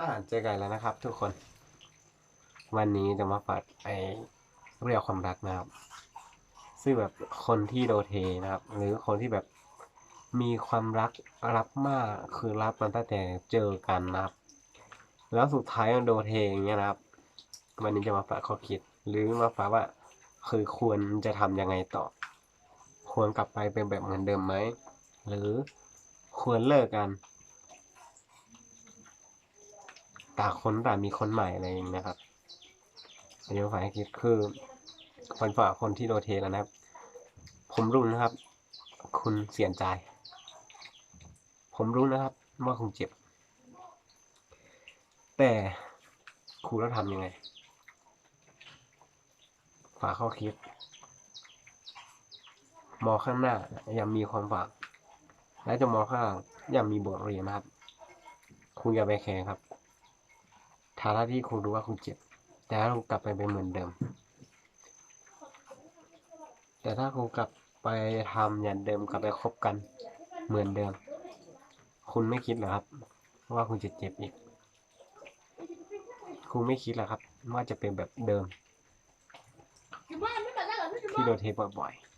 อ่าเจอกันแล้วนะครับ ทุกคน วันนี้จะมาฝากไอเรียกความรักนะครับ ซึ่งแบบคนที่โดเทนะครับ หรือคนที่แบบมีความรักรับมากคือรับมันตั้งแต่เจอกันนะครับ แล้วสุดท้ายมันโดเทอย่างเงี้ยนะครับ วันนี้จะมาฝากข้อคิด หรือมาฝากว่า คือควรจะทำยังไงต่อ ควรกลับไปเป็นแบบเหมือนเดิมไหมหรือควรเลิกกัน ต่างคนต่างมีคนใหม่อะไรอย่างนี้นะครับอันนี้ฝ่ายคิดคือคนฝากคนที่โดเทแล้วนะครับ ผมรู้นะครับ คุณเสียใจผมรู้นะครับ ว่าคุณเจ็บ แต่คุณต้องทำยังไงฝากข้อคิด มองข้างหน้าอย่ามีความหวังและจะมองข้างหลังอย่ามีบทเรียนนะครับ คุณอย่าไปแคร์ครับ ฐานะที่คุณรู้ว่าคุณเจ็บ แต่ถ้าคุณกลับไปเป็นเหมือนเดิม แต่ถ้าคุณกลับไปทำอย่างเดิมกลับไปคบกันเหมือนเดิม คุณไม่คิดหรอครับ ว่าคุณจะเจ็บอีก คุณไม่คิดหรอครับ ว่าจะเป็นแบบเดิม ที่โดนเทบ่อยๆ